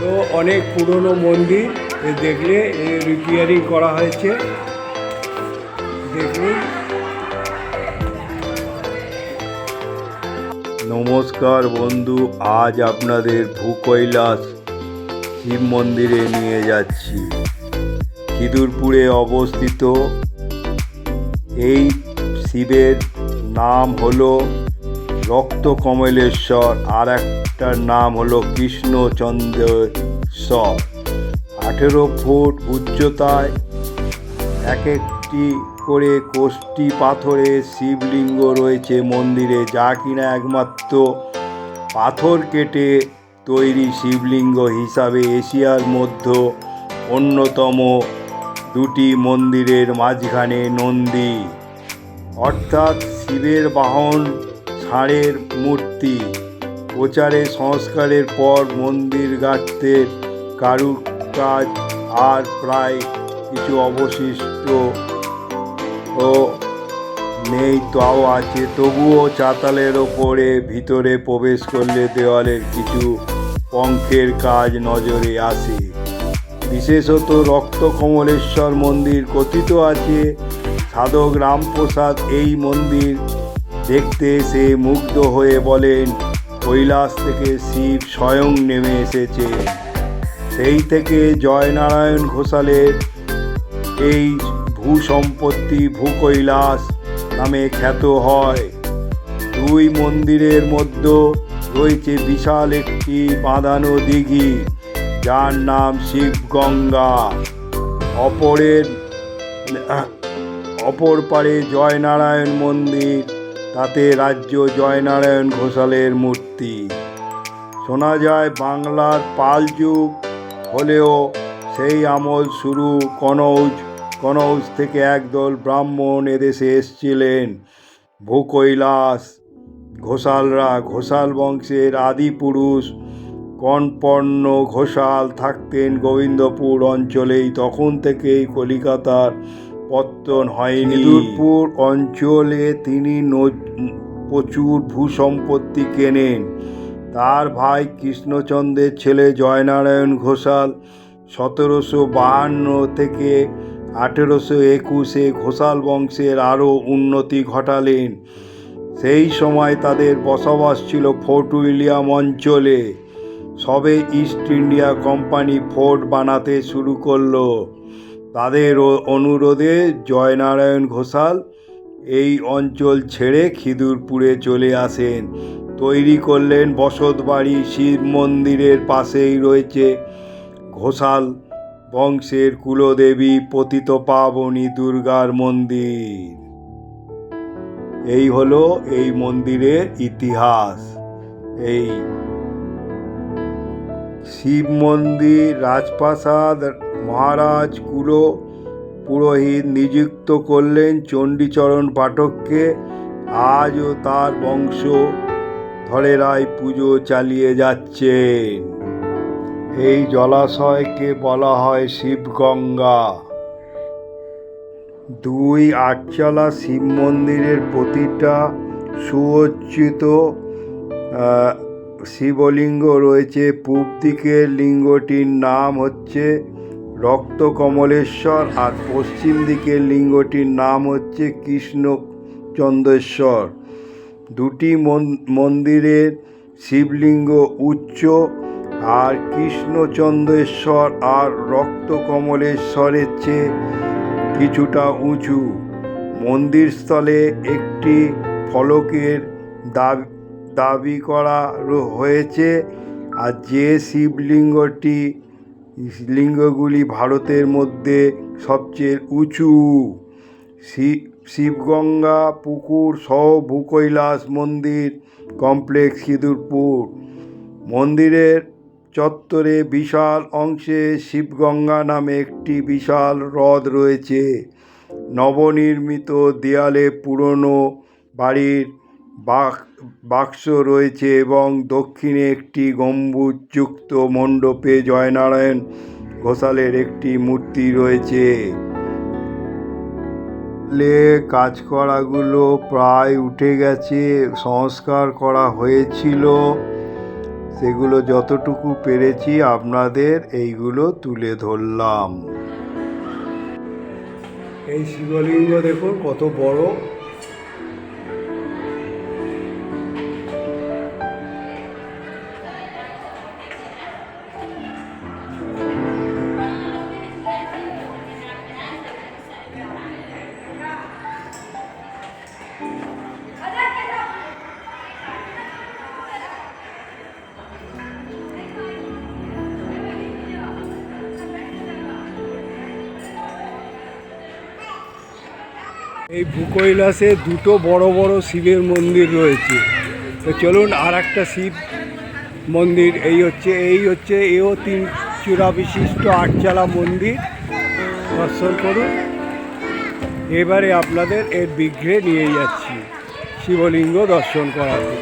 তো অনেক পুরনো মন্দির দেখলে রিপেয়ারিং করা হয়েছে। দেখুন। নমস্কার বন্ধু, আজ আপনাদের ভূকৈলাস শিব মন্দিরে নিয়ে যাচ্ছি। খিদুরপুরে অবস্থিত এই শিবের নাম হলো রক্ত কমলেশ্বর আর একটার নাম হলো কৃষ্ণচন্দ্রেশ্বর আঠেরো ফুট উচ্চতায় এক একটি করে কোষ্টি পাথরের শিবলিঙ্গ রয়েছে মন্দিরে, যা কিনা একমাত্র পাথর কেটে তৈরি শিবলিঙ্গ হিসাবে এশিয়ার মধ্যে অন্যতম দুটি মন্দিরের মাঝখানে নন্দী। অর্থাৎ শিবের বাহন ষাঁড়ের মূর্তি। প্রচারে সংস্কারের পর মন্দির গাঁথতে কারুর কাজ আর প্রায় কিছু অবশিষ্ট ও নেই, তাও আছে। তবুও চাতালের ওপরে, ভিতরে প্রবেশ করলে দেওয়ালের কিছু পঙ্কের কাজ নজরে আসে। বিশেষত রক্ত কমলেশ্বর মন্দির কথিত আছে। সাধক রামপ্রসাদ এই মন্দির দেখতে এসে মুগ্ধ হয়ে বলেন কৈলাস থেকে শিব স্বয়ং নেমে এসেছে। সেই থেকে জয়নারায়ণ ঘোষালের এই ভূ ভূসম্পত্তি ভূকৈলাস নামে খ্যাত হয়। দুই মন্দিরের মধ্যে রয়েছে বিশাল একটি বাঁধানো দিঘি, যার নাম শিবগঙ্গা। অপরের, অপর পারে জয়নারায়ণ মন্দির। তাতে রাজ্য জয়নারায়ণ ঘোষালের মূর্তি। শোনা যায় বাংলার পাল যুগ, হলেও সেই আমল শুরু কনৌজ কনৌজ থেকে একদল ব্রাহ্মণ এদেশে এসছিলেন। ভূকৈলাস, ঘোষালরা, ঘোষাল বংশের আদি পুরুষ কনপর্ণ ঘোষাল থাকতেন গোবিন্দপুর অঞ্চলেই, তখন থেকেই কলিকাতার পত্তন হয়নি। দূরপুর অঞ্চলে তিনি প্রচুর ভূসম্পত্তি কেনেন। তার ভাই কৃষ্ণচন্দ্রের ছেলে জয়নারায়ণ ঘোষাল সতেরোশো বাহান্ন থেকে আঠেরোশো একুশে ঘোষাল বংশের আরও উন্নতি ঘটালেন। সেই সময় তাদের বসবাস ছিল ফোর্ট উইলিয়াম অঞ্চলে। সবে ইস্ট ইন্ডিয়া কোম্পানি ফোর্ট বানাতে শুরু করল। তাদের অনুরোধে জয়নারায়ণ ঘোষাল এই অঞ্চল ছেড়ে খিদুরপুরে চলে আসেন। তৈরি করলেন বসতবাড়ি, শিব মন্দিরের পাশেই রয়েছে ঘোষাল বংশের কুলদেবী পতিত পাবনী দুর্গার মন্দির। এই হলো এই মন্দিরের ইতিহাস। এই শিব মন্দির, রাজপ্রাসাদ মহারাজ কুলো পুরোহিত নিযুক্ত করলেন চণ্ডীচরণ পাঠককে। আজও তার বংশ ধরেরাই পুজো চালিয়ে যাচ্ছেন। এই জলাশয়কে বলা হয় শিবগঙ্গা। দুই আটচালা শিব মন্দিরের প্রতিটা সুউচ্চিত শিবলিঙ্গ রয়েছে। পূব দিকের লিঙ্গটির নাম হচ্ছে রক্ত কমলেশ্বর আর পশ্চিম দিকের লিঙ্গটির নাম হচ্ছে কৃষ্ণচন্দ্রেশ্বর। দুটি মন- মন্দিরের শিবলিঙ্গ উচ্চ আর কৃষ্ণচন্দ্রেশ্বর আর রক্ত কমলেশ্বরের চেয়ে কিছুটা উঁচু। মন্দিরস্থলে একটি ফলকের দাবি করা হয়েছে আর যে শিবলিঙ্গটি লিঙ্গগুলি ভারতের মধ্যে সবচেয়ে উঁচু। শিব শিবগঙ্গা, পুকুর সহ ভূকৈলাস মন্দির, কমপ্লেক্স সিঁদুরপুর। মন্দিরের চত্বরে বিশাল অংশে শিবগঙ্গা নামে একটি বিশাল হ্রদ রয়েছে। নবনির্মিত দেয়ালে পুরনো বাড়ির বাক্স রয়েছে এবং দক্ষিণে একটি গম্বুজযুক্ত মণ্ডপে জয়নারায়ণ ঘোষালের একটি মূর্তি রয়েছে। লে কাজ করাগুলো প্রায় উঠে গেছে, সংস্কার করা হয়েছিল। সেগুলো যতটুকু পেরেছি আপনাদের এইগুলো তুলে ধরলাম। এই শিবলিঙ্গ দেখুন, কত বড়। এই ভূকৈলাসে দুটো বড় বড় শিবের মন্দির রয়েছে। তো চলুন আর একটা শিব মন্দির, এই হচ্ছে এই হচ্ছে, এও তিন চূড়া বিশিষ্ট আটচালা মন্দির। দর্শন করুন। এবারে আপনাদের এর বিগ্রহে নিয়ে যাচ্ছি। শিবলিঙ্গ দর্শন করাতে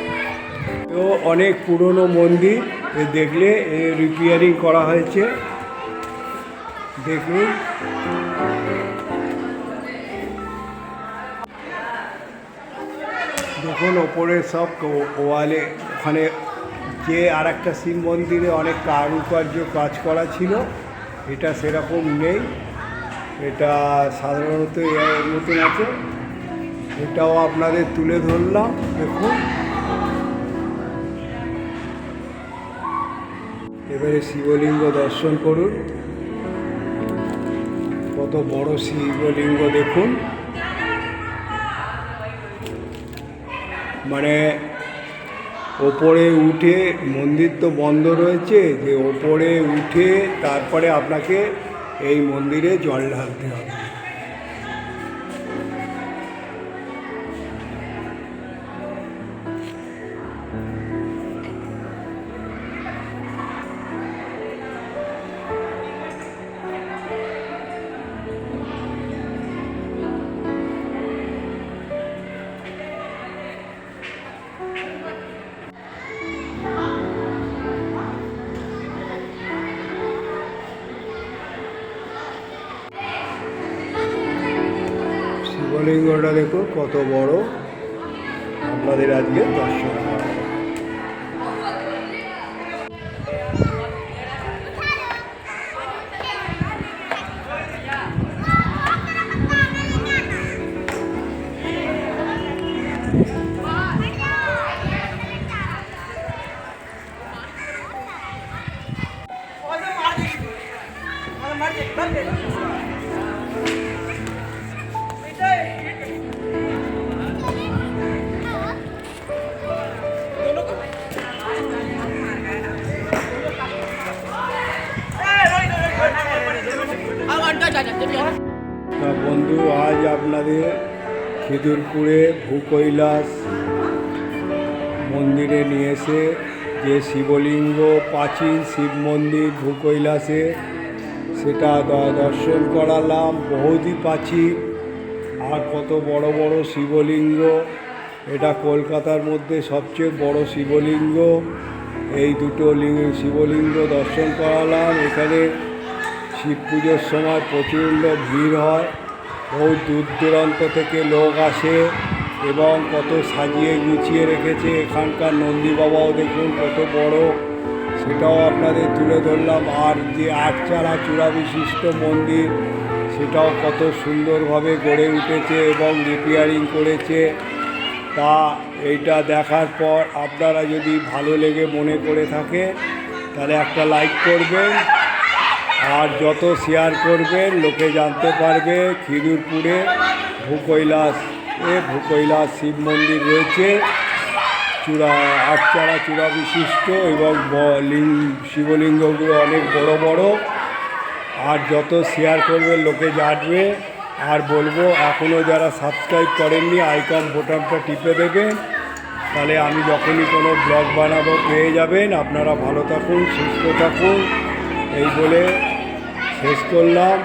তো অনেক পুরনো মন্দির দেখলে রিপেয়ারিং করা হয়েছে। দেখুন। দেখুন ওপরে সব ওয়ালে, ওখানে যে আর একটা শিব মন্দিরে অনেক কারুকার্য কাজ করা ছিল, এটা সেরকম নেই। এটা সাধারণত এর মতন আছে। এটাও আপনাদের তুলে ধরলাম, দেখুন। এবারে শিবলিঙ্গ দর্শন করুন। কত বড় শিবলিঙ্গ, দেখুন। মানে ওপরে উঠে মন্দির তো বন্ধ রয়েছে, যে ওপরে উঠে তারপরে আপনাকে এই মন্দিরে জল ঢালতে হবে। শিবলিঙ্গটা দেখুন কত বড় আপনাদের আজকে দর্শন করাবো। তা বন্ধু, আজ আপনাদের খেদুরপুরে ভূকৈলাস মন্দিরে নিয়ে এসে যে শিবলিঙ্গ, প্রাচীন শিব মন্দির ভূকৈলাসে, সেটা দর্শন করালাম। বহুতই প্রাচীন। আর কত বড় বড় শিবলিঙ্গ। এটা কলকাতার মধ্যে সবচেয়ে বড় শিবলিঙ্গ। এই দুটো লিঙ্গ শিবলিঙ্গ দর্শন করালাম। এখানে শিব পুজোর সময় প্রচণ্ড ভিড় হয়। বহু দূর দূরান্ত থেকে লোক আসে এবং কত সাজিয়ে গুছিয়ে রেখেছে। এখানকার নন্দী বাবাও দেখুন কত বড়। সেটাও আপনাদের তুলে ধরলাম। আর যে আটচালা চূড়া বিশিষ্ট মন্দির, সেটাও কত সুন্দরভাবে গড়ে উঠেছে এবং রিপেয়ারিং করেছে। তা এইটা দেখার পর আপনারা যদি ভালো লেগে মনে করে থাকে, তাহলে একটা লাইক করবেন। আর যত শেয়ার করবেন লোকে জানতে পারবে, খিদুরপুরে ভূকৈলাস, এ ভূকৈলাস শিব মন্দির রয়েছে। চূড়া, আটচারা চূড়া বিশিষ্ট এবং লিঙ্গ শিবলিঙ্গগুলো অনেক বড় বড়। আর যত শেয়ার করবে, লোকে জানবে। আর বলব এখনও যারা সাবস্ক্রাইব করেননি, আইকন বোটামটা টিপে দেবেন তাহলে আমি যখনই কোনো ব্লগ বানাবো, পেয়ে যাবেন। আপনারা ভালো থাকুন, সুস্থ থাকুন। এই বলে শেষ করলাম।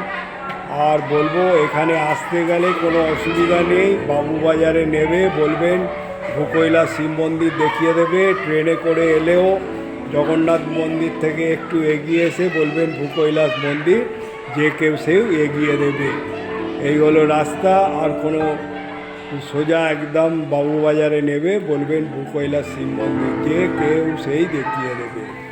আর বলব, এখানে আসতে গেলে কোনো অসুবিধা নেই। বাবুবাজারে নেবে, বলবেন, ভূকৈলা শিব মন্দির দেখিয়ে দেবে, ট্রেনে করে এলেও জগন্নাথ মন্দির থেকে একটু এগিয়ে এসে বলবেন ভূকৈলাস মন্দির, যে কেউ সেও এগিয়ে দেবে। এই হলো রাস্তা, আর কোনো সোজা একদম বাবুবাজারে নেবে, বলবেন ভূকৈলাস শিব মন্দির, যে কেউ সেই দেখিয়ে দেবে।